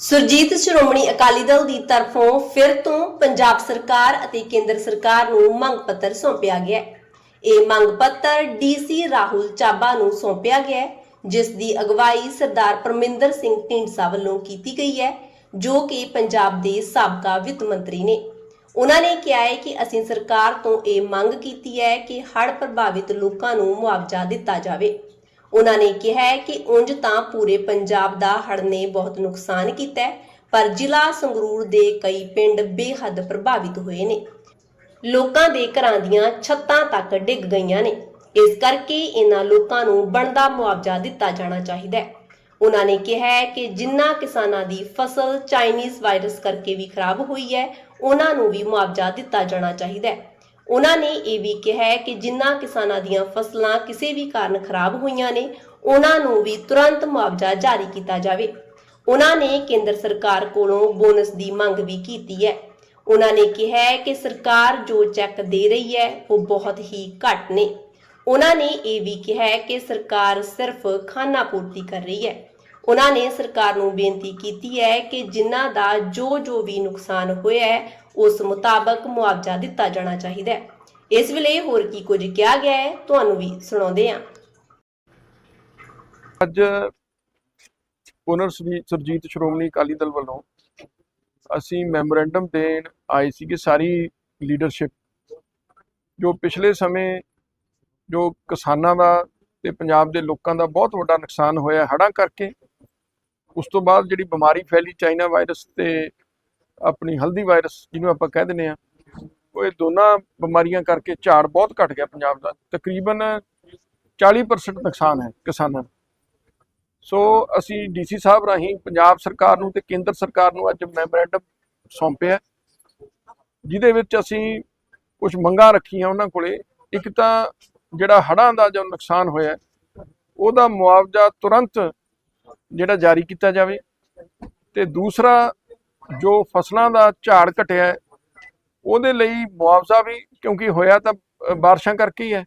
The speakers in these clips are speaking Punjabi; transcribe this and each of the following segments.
ਸੁਰਜੀਤ ਸ਼੍ਰੋਮਣੀ ਅਕਾਲੀ ਦਲ ਦੀ ਤਰਫੋਂ ਫਿਰ ਤੋਂ ਪੰਜਾਬ ਸਰਕਾਰ ਅਤੇ ਕੇਂਦਰ ਸਰਕਾਰ ਨੂੰ ਮੰਗ ਪੱਤਰ ਸੌਂਪਿਆ ਗਿਆ ਹੈ। ਇਹ ਮੰਗ ਪੱਤਰ ਡੀਸੀ ਰਾਹੁਲ ਚਾਬਾ ਨੂੰ ਸੌਂਪਿਆ ਗਿਆ ਹੈ, ਜਿਸ ਦੀ ਅਗਵਾਈ ਸਰਦਾਰ ਪਰਮਿੰਦਰ ਸਿੰਘ ਢੀਂਡਸਾ ਵੱਲੋਂ ਕੀਤੀ ਗਈ ਹੈ ਜੋ ਕਿ ਪੰਜਾਬ ਦੇ ਸਾਬਕਾ ਵਿੱਤ ਮੰਤਰੀ ਨੇ ਉਹਨਾਂ ਨੇ ਕਿਹਾ ਹੈ ਕਿ ਅਸੀਂ ਸਰਕਾਰ ਤੋਂ ਇਹ ਮੰਗ ਕੀਤੀ ਹੈ ਕਿ ਹੜ੍ਹ ਪ੍ਰਭਾਵਿਤ ਲੋਕਾਂ ਨੂੰ ਮੁਆਵਜ਼ਾ ਦਿੱਤਾ ਜਾਵੇ ਉਹਨਾਂ ਨੇ ਕਿਹਾ ਹੈ ਕਿ ਉਂਝ ਤਾਂ ਪੂਰੇ ਪੰਜਾਬ ਦਾ ਹੜ੍ਹ ਨੇ ਬਹੁਤ ਨੁਕਸਾਨ ਕੀਤਾ ਹੈ, ਪਰ ਜ਼ਿਲ੍ਹਾ ਸੰਗਰੂਰ ਦੇ ਕਈ ਪਿੰਡ ਬੇਹੱਦ ਪ੍ਰਭਾਵਿਤ ਹੋਏ ਨੇ। ਲੋਕਾਂ ਦੇ ਘਰਾਂ ਦੀਆਂ ਛੱਤਾਂ ਤੱਕ ਡਿੱਗ ਗਈਆਂ ਨੇ। ਇਸ ਕਰਕੇ ਇਹਨਾਂ ਲੋਕਾਂ ਨੂੰ ਬਣਦਾ ਮੁਆਵਜ਼ਾ ਦਿੱਤਾ ਜਾਣਾ ਚਾਹੀਦਾ ਹੈ। ਉਹਨਾਂ ਨੇ ਕਿਹਾ ਹੈ ਕਿ ਜਿਨ੍ਹਾਂ ਕਿਸਾਨਾਂ ਦੀ ਫਸਲ ਚਾਈਨੀਜ਼ ਵਾਇਰਸ ਕਰਕੇ ਵੀ ਖਰਾਬ ਹੋਈ ਹੈ, ਉਹਨਾਂ ਨੂੰ ਵੀ ਮੁਆਵਜ਼ਾ ਦਿੱਤਾ ਜਾਣਾ ਚਾਹੀਦਾ ਹੈ। ਉਹਨਾਂ ਨੇ ਇਹ ਵੀ ਕਿਹਾ ਹੈ ਕਿ ਜਿਨ੍ਹਾਂ ਕਿਸਾਨਾਂ ਦੀਆਂ ਫਸਲਾਂ ਕਿਸੇ ਵੀ ਕਾਰਨ ਖਰਾਬ ਹੋਈਆਂ ਨੇ, ਉਹਨਾਂ ਨੂੰ ਵੀ ਤੁਰੰਤ ਮੁਆਵਜ਼ਾ ਜਾਰੀ ਕੀਤਾ ਜਾਵੇ। ਉਹਨਾਂ ਨੇ ਕੇਂਦਰ ਸਰਕਾਰ ਕੋਲੋਂ ਬੋਨਸ ਦੀ ਮੰਗ ਵੀ ਕੀਤੀ ਹੈ। ਉਹਨਾਂ ਨੇ ਕਿਹਾ ਹੈ ਕਿ ਸਰਕਾਰ ਜੋ ਚੈੱਕ ਦੇ ਰਹੀ ਹੈ, ਉਹ ਬਹੁਤ ਹੀ ਘੱਟ ਨੇ। ਉਹਨਾਂ ਨੇ ਇਹ ਵੀ ਕਿਹਾ ਹੈ ਕਿ ਸਰਕਾਰ ਸਿਰਫ ਖਾਨਾ ਪੂਰਤੀ ਕਰ ਰਹੀ ਹੈ। ਉਹਨਾਂ ਨੇ ਸਰਕਾਰ ਨੂੰ ਬੇਨਤੀ ਕੀਤੀ ਹੈ ਕਿ ਜਿਨ੍ਹਾਂ ਦਾ ਜੋ ਜੋ ਵੀ ਨੁਕਸਾਨ ਹੋਇਆ ਹੈ, ਉਸ ਮੁਤਾਬਕ ਮੁਆਵਜ਼ਾ ਦਿੱਤਾ ਜਾਣਾ ਚਾਹੀਦਾ ਹੈ। ਇਸ ਵੇਲੇ ਹੋਰ ਕੀ ਕੁਝ ਕਿਹਾ ਗਿਆ ਹੈ, ਤੁਹਾਨੂੰ ਵੀ ਸੁਣਾਉਂਦੇ ਹਾਂ। ਅੱਜ ਪੁਨਰ ਸੁਰਜੀਤ ਸ਼੍ਰੋਮਣੀ ਅਕਾਲੀ ਦਲ ਵੱਲੋਂ ਅਸੀਂ ਮੈਮੋਰੈਂਡਮ ਦੇਣ ਆਏ ਸੀਗੇ ਸਾਰੀ ਲੀਡਰਸ਼ਿਪ। ਜੋ ਪਿਛਲੇ ਸਮੇਂ ਜੋ ਕਿਸਾਨਾਂ ਦਾ ਤੇ ਪੰਜਾਬ ਦੇ ਲੋਕਾਂ ਦਾ ਬਹੁਤ ਵੱਡਾ ਨੁਕਸਾਨ ਹੋਇਆ ਹੜ੍ਹਾਂ ਕਰਕੇ ਉਸ ਤੋਂ ਬਾਅਦ ਜਿਹੜੀ ਬਿਮਾਰੀ ਫੈਲੀ ਚਾਈਨਾ ਵਾਇਰਸ ਤੇ ਆਪਣੀ ਹਲਦੀ ਵਾਇਰਸ ਜਿਹਨੂੰ ਆਪਾਂ ਕਹਿ ਦਿੰਦੇ ਆ ਉਹ ਇਹ ਦੋਨਾਂ ਬਿਮਾਰੀਆਂ ਕਰਕੇ ਝਾੜ ਬਹੁਤ ਘਟ ਗਿਆ ਪੰਜਾਬ ਦਾ। ਤਕਰੀਬਨ 40% ਨੁਕਸਾਨ ਹੈ ਕਿਸਾਨਾਂ ਦਾ ਸੋ ਅਸੀਂ ਡੀਸੀ ਸਾਹਿਬ ਰਾਹੀਂ ਪੰਜਾਬ ਸਰਕਾਰ ਨੂੰ ਤੇ ਕੇਂਦਰ ਸਰਕਾਰ ਨੂੰ ਅੱਜ ਮੈਮੋਰੈਂਡਮ ਸੌਂਪਿਆ। ਜਿਹਦੇ ਵਿੱਚ ਅਸੀਂ ਕੁਝ ਮੰਗਾਂ ਰੱਖੀਆਂ ਉਹਨਾਂ ਕੋਲੇ। ਇੱਕ ਤਾਂ ਜਿਹੜਾ ਹੜ੍ਹਾਂ ਦਾ ਜੋ ਨੁਕਸਾਨ ਹੋਇਆ, ਉਹਦਾ ਮੁਆਵਜ਼ਾ ਤੁਰੰਤ ਜਿਹੜਾ ਜਾਰੀ ਕੀਤਾ ਜਾਵੇ। ਤੇ ਦੂਸਰਾ ਜੋ ਫਸਲਾਂ ਦਾ ਝਾੜ ਘਟਿਆ ਉਹਦੇ ਲਈ ਮੁਆਵਜ਼ਾ ਵੀ ਕਿਉਂਕਿ ਹੋਇਆ ਤਾਂ ਬਾਰਿਸ਼ਾਂ ਕਰਕੇ ਹੀ ਹੈ।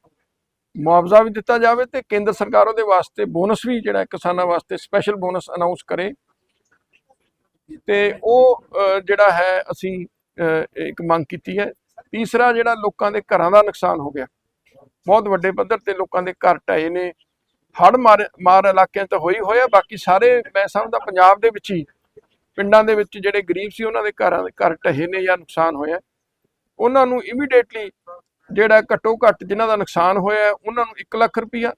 ਮੁਆਵਜ਼ਾ ਵੀ ਦਿੱਤਾ ਜਾਵੇ ਤੇ ਕੇਂਦਰ ਸਰਕਾਰ ਉਹਦੇ ਵਾਸਤੇ ਬੋਨਸ ਵੀ ਜਿਹੜਾ ਕਿਸਾਨਾਂ ਵਾਸਤੇ ਸਪੈਸ਼ਲ ਬੋਨਸ ਅਨਾਉਂਸ ਕਰੇ। ਤੇ ਉਹ ਜਿਹੜਾ ਹੈ ਅਸੀਂ ਅ, ਇੱਕ ਮੰਗ ਕੀਤੀ ਹੈ। ਤੀਸਰਾ ਜਿਹੜਾ ਲੋਕਾਂ ਦੇ ਘਰਾਂ ਦਾ ਨੁਕਸਾਨ ਹੋ ਗਿਆ। ਬਹੁਤ ਵੱਡੇ ਪੱਧਰ ਤੇ ਲੋਕਾਂ ਦੇ ਘਰ ਢਏ ਨੇ। ਹੜ੍ਹ ਮਾਰ ਮਾਰ ਇਲਾਕਿਆਂ 'ਚ ਹੋਈ ਹੋਇਆ, ਬਾਕੀ ਸਾਰੇ ਮੈਂ ਸਮਝਦਾ ਪੰਜਾਬ ਦੇ ਵਿੱਚ ਹੀ, ਪਿੰਡਾਂ ਦੇ ਵਿੱਚ ਜਿਹੜੇ ਗਰੀਬ ਸੀ ਉਹਨਾਂ ਦੇ ਘਰਾਂ ਦੇ ਘਰ ਢਹੇ ਨੇ ਜਾਂ ਨੁਕਸਾਨ ਹੋਇਆ ਉਹਨਾਂ ਨੂੰ ਇਮੀਡੀਏਟਲੀ ਜਿਹੜਾ ਘੱਟੋ ਘੱਟ ਜਿਨ੍ਹਾਂ ਦਾ ਨੁਕਸਾਨ ਹੋਇਆ, ਉਹਨਾਂ ਨੂੰ 1 ਲੱਖ ਰੁਪਈਆ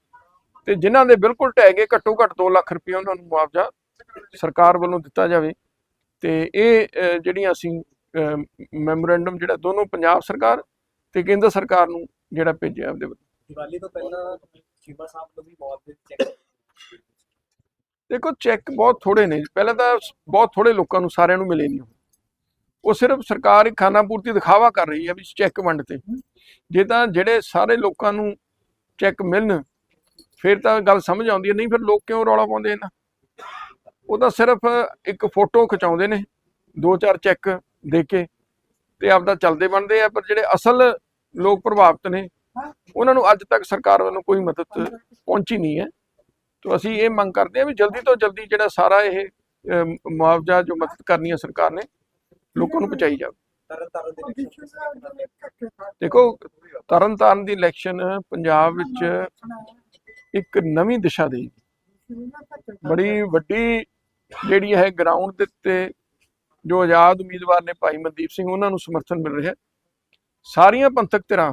ਤੇ ਜਿਨ੍ਹਾਂ ਦੇ ਬਿਲਕੁਲ ਢਹਿ ਗਏ, ਘੱਟੋ ਘੱਟ 2 ਲੱਖ ਰੁਪਈਆ ਉਹਨਾਂ ਨੂੰ ਮੁਆਵਜ਼ਾ ਸਰਕਾਰ ਵੱਲੋਂ ਦਿੱਤਾ ਜਾਵੇ ਤੇ ਇਹ ਜਿਹੜੀਆਂ ਅਸੀਂ ਮੈਮੋਰੈਂਡਮ ਜਿਹੜਾ ਦੋਨੋਂ ਪੰਜਾਬ ਸਰਕਾਰ ਤੇ ਕੇਂਦਰ ਸਰਕਾਰ ਨੂੰ ਜਿਹੜਾ ਭੇਜਿਆ ਉਹਦੇ ਵੱਲੋਂ। ਤੋਂ ਪਹਿਲਾਂ ਚੀਮਾ ਸਾਹਿਬ ਨੂੰ ਵੀ ਮੌਤ ਦੇ ਚੈੱਕ ਦੇਖੋ ਚੈੱਕ ਬਹੁਤ ਥੋੜੇ ਨੇ। ਪਹਿਲਾਂ ਤਾਂ ਬਹੁਤ ਥੋੜੇ ਲੋਕਾਂ ਨੂੰ, ਸਾਰਿਆਂ ਨੂੰ ਮਿਲੇ ਨਹੀਂ ਉਹ। ਸਿਰਫ ਸਰਕਾਰ ਇੱਕ ਖਾਨਾ ਪੂਰਤੀ ਦਿਖਾਵਾ ਕਰ ਰਹੀ ਹੈ ਵੀ ਚੈੱਕ ਵੰਡ ਤੇ। ਜੇ ਤਾਂ ਜਿਹੜੇ ਸਾਰੇ ਲੋਕਾਂ ਨੂੰ ਚੈੱਕ ਮਿਲਣ, ਫਿਰ ਤਾਂ ਗੱਲ ਸਮਝ ਆਉਂਦੀ ਹੈ। ਨਹੀਂ, ਫਿਰ ਲੋਕ ਕਿਉਂ ਰੌਲਾ ਪਾਉਂਦੇ ਇਹਨਾਂ? ਉਹ ਤਾਂ ਸਿਰਫ ਇੱਕ ਫੋਟੋ ਖਿਚਾਉਂਦੇ ਨੇ, ਦੋ ਚਾਰ ਚੈੱਕ ਦੇ ਕੇ ਤੇ ਆਪਦਾ ਚੱਲਦੇ ਬਣਦੇ ਆ। ਪਰ ਜਿਹੜੇ ਅਸਲ ਲੋਕ ਪ੍ਰਭਾਵਿਤ ਨੇ ਉਹਨਾਂ ਨੂੰ ਅੱਜ ਤੱਕ ਸਰਕਾਰ ਵੱਲੋਂ ਕੋਈ ਮਦਦ ਪਹੁੰਚੀ ਨਹੀਂ ਹੈ। ਤੋ ਅਸੀਂ ਇਹ ਮੰਗ ਕਰਦੇ ਹਾਂ ਵੀ ਜਲਦੀ ਤੋਂ ਜਲਦੀ ਜਿਹੜਾ ਸਾਰਾ ਇਹ ਮੁਆਵਜ਼ਾ ਜੋ ਮਦਦ ਕਰਨੀ ਹੈ ਸਰਕਾਰ ਨੇ, ਲੋਕਾਂ ਨੂੰ ਪਹੁੰਚਾਈ ਜਾਵੇ। ਤਰਨ ਤਾਰਨ ਦੇਖੋ, ਤਰਨਤਾਰਨ ਦੀ ਇਲੈਕਸ਼ਨ ਪੰਜਾਬ ਵਿੱਚ ਇੱਕ ਨਵੀਂ ਦਿਸ਼ਾ ਦੇਗੀ ਬੜੀ ਵੱਡੀ ਜਿਹੜੀ ਹੈ ਗਰਾਊਂਡ ਦੇ ਉੱਤੇ ਜੋ ਆਜ਼ਾਦ ਉਮੀਦਵਾਰ ਨੇ ਭਾਈ ਮਨਦੀਪ ਸਿੰਘ, ਉਹਨਾਂ ਨੂੰ ਸਮਰਥਨ ਮਿਲ ਰਿਹਾ। ਸਾਰੀਆਂ ਪੰਥਕ ਧਿਰਾਂ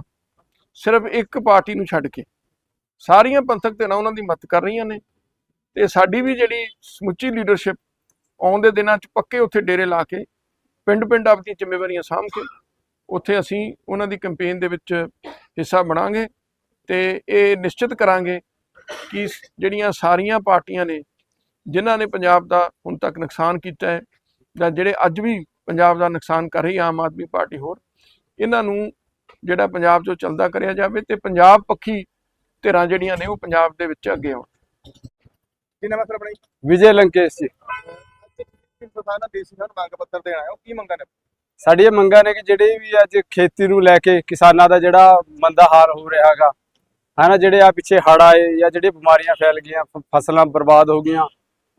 ਸਿਰਫ ਇੱਕ ਪਾਰਟੀ ਨੂੰ ਛੱਡ ਕੇ। ਸਾਰੀਆਂ ਪੰਥਕ ਧਿਰਾਂ ਉਹਨਾਂ ਦੀ ਮਦਦ ਕਰ ਰਹੀਆਂ ਨੇ ਤੇ ਸਾਡੀ ਵੀ ਜਿਹੜੀ ਸਮੁੱਚੀ ਲੀਡਰਸ਼ਿਪ ਆਉਣ ਦੇ ਦਿਨਾਂ 'ਚ ਪੱਕੇ ਉੱਥੇ ਡੇਰੇ ਲਾ ਕੇ ਪਿੰਡ ਪਿੰਡ ਆਪਣੀਆਂ ਜ਼ਿੰਮੇਵਾਰੀਆਂ ਸਾਂਭ ਕੇ, ਉੱਥੇ ਅਸੀਂ ਉਹਨਾਂ ਦੀ ਕੈਂਪੇਨ ਦੇ ਵਿੱਚ ਹਿੱਸਾ ਬਣਾਂਗੇ ਤੇ ਇਹ ਨਿਸ਼ਚਿਤ ਕਰਾਂਗੇ ਕਿ ਜਿਹੜੀਆਂ ਸਾਰੀਆਂ ਪਾਰਟੀਆਂ ਨੇ, ਜਿਨ੍ਹਾਂ ਨੇ ਪੰਜਾਬ ਦਾ ਹੁਣ ਤੱਕ ਨੁਕਸਾਨ ਕੀਤਾ ਹੈ ਜਾਂ ਜਿਹੜੇ ਅੱਜ ਵੀ ਪੰਜਾਬ ਦਾ ਨੁਕਸਾਨ ਕਰ ਰਹੀ ਆਮ ਆਦਮੀ ਪਾਰਟੀ ਹੋਰ, ਇਹਨਾਂ ਨੂੰ ਜਿਹੜਾ ਪੰਜਾਬ 'ਚੋਂ ਚੱਲਦਾ ਕਰਿਆ ਜਾਵੇ ਤੇ ਪੰਜਾਬ ਪੱਖੀ ਧਿਰਾਂ ਜਿਹੜੀਆਂ ਨੇ ਉਹ ਪੰਜਾਬ ਦੇ ਵਿੱਚ ਅੱਗੇ ਆਉਣ। ਕਿੰਨਾ ਮਸਲਾ ਬਣੀ ਵਿਜੇ ਲੰਕੇਸ਼ ਜੀ। ਦਾ ਦੇਸੀ ਮੰਗ ਪੱਤਰ ਦੇਣ ਆਇਆ ਉਹ ਕੀ ਮੰਗਾਂ ਨੇ? ਸਾਡੀਆਂ ਮੰਗਾਂ ਨੇ ਕਿ ਜਿਹੜੇ ਵੀ ਅੱਜ ਖੇਤੀ ਨੂੰ ਲੈ ਕੇ ਕਿਸਾਨਾਂ ਦਾ ਜਿਹੜਾ ਮੰਦਾ ਹਾਲ ਹੋ ਰਿਹਾ ਹੈਗਾ ਹਨਾ ਜਿਹੜੇ ਆ ਪਿੱਛੇ ਹੜ੍ਹ ਆਏ ਜਾਂ ਜਿਹੜੇ ਬਿਮਾਰੀਆਂ ਫੈਲ ਗਈਆਂ ਫਸਲਾਂ ਬਰਬਾਦ ਹੋ ਗਈਆਂ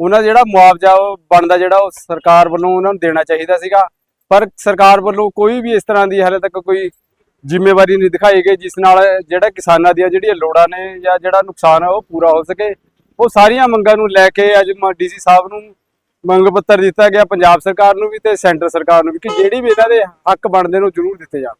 ਉਹਨਾਂ ਦਾ ਜਿਹੜਾ ਮੁਆਵਜ਼ਾ ਉਹ ਬਣਦਾ ਜਿਹੜਾ ਉਹ ਸਰਕਾਰ ਵੱਲੋਂ ਉਹਨਾਂ ਨੂੰ ਦੇਣਾ ਚਾਹੀਦਾ ਸੀਗਾ। ਪਰ ਸਰਕਾਰ ਵੱਲੋਂ ਕੋਈ ਵੀ ਇਸ ਤਰ੍ਹਾਂ ਦੀ ਹਾਲੇ ਤੱਕ ਕੋਈ ਜ਼ਿੰਮੇਵਾਰੀ ਨਹੀਂ ਦਿਖਾਈ ਗਈ, ਜਿਸ ਨਾਲ ਜਿਹੜਾ ਕਿਸਾਨਾਂ ਦੀਆਂ ਜਿਹੜੀਆਂ ਲੋੜਾਂ ਨੇ ਜਾਂ ਜਿਹੜਾ ਨੁਕਸਾਨ ਹੈ ਉਹ ਪੂਰਾ ਹੋ ਸਕੇ। ਉਹ ਸਾਰੀਆਂ ਮੰਗਾਂ ਨੂੰ ਲੈ ਕੇ ਅੱਜ ਡੀਸੀ ਸਾਹਿਬ ਨੂੰ ਮੰਗ ਪੱਤਰ ਦਿੱਤਾ ਗਿਆ, ਪੰਜਾਬ ਸਰਕਾਰ ਨੂੰ ਵੀ ਤੇ ਸੈਂਟਰ ਸਰਕਾਰ ਨੂੰ ਵੀ ਕਿ ਜਿਹੜੀ ਵੀ ਇਹਨਾਂ ਦੇ ਹੱਕ ਬਣਦੇ ਨੇ ਉਹ ਜ਼ਰੂਰ ਦਿੱਤੇ ਜਾਣ।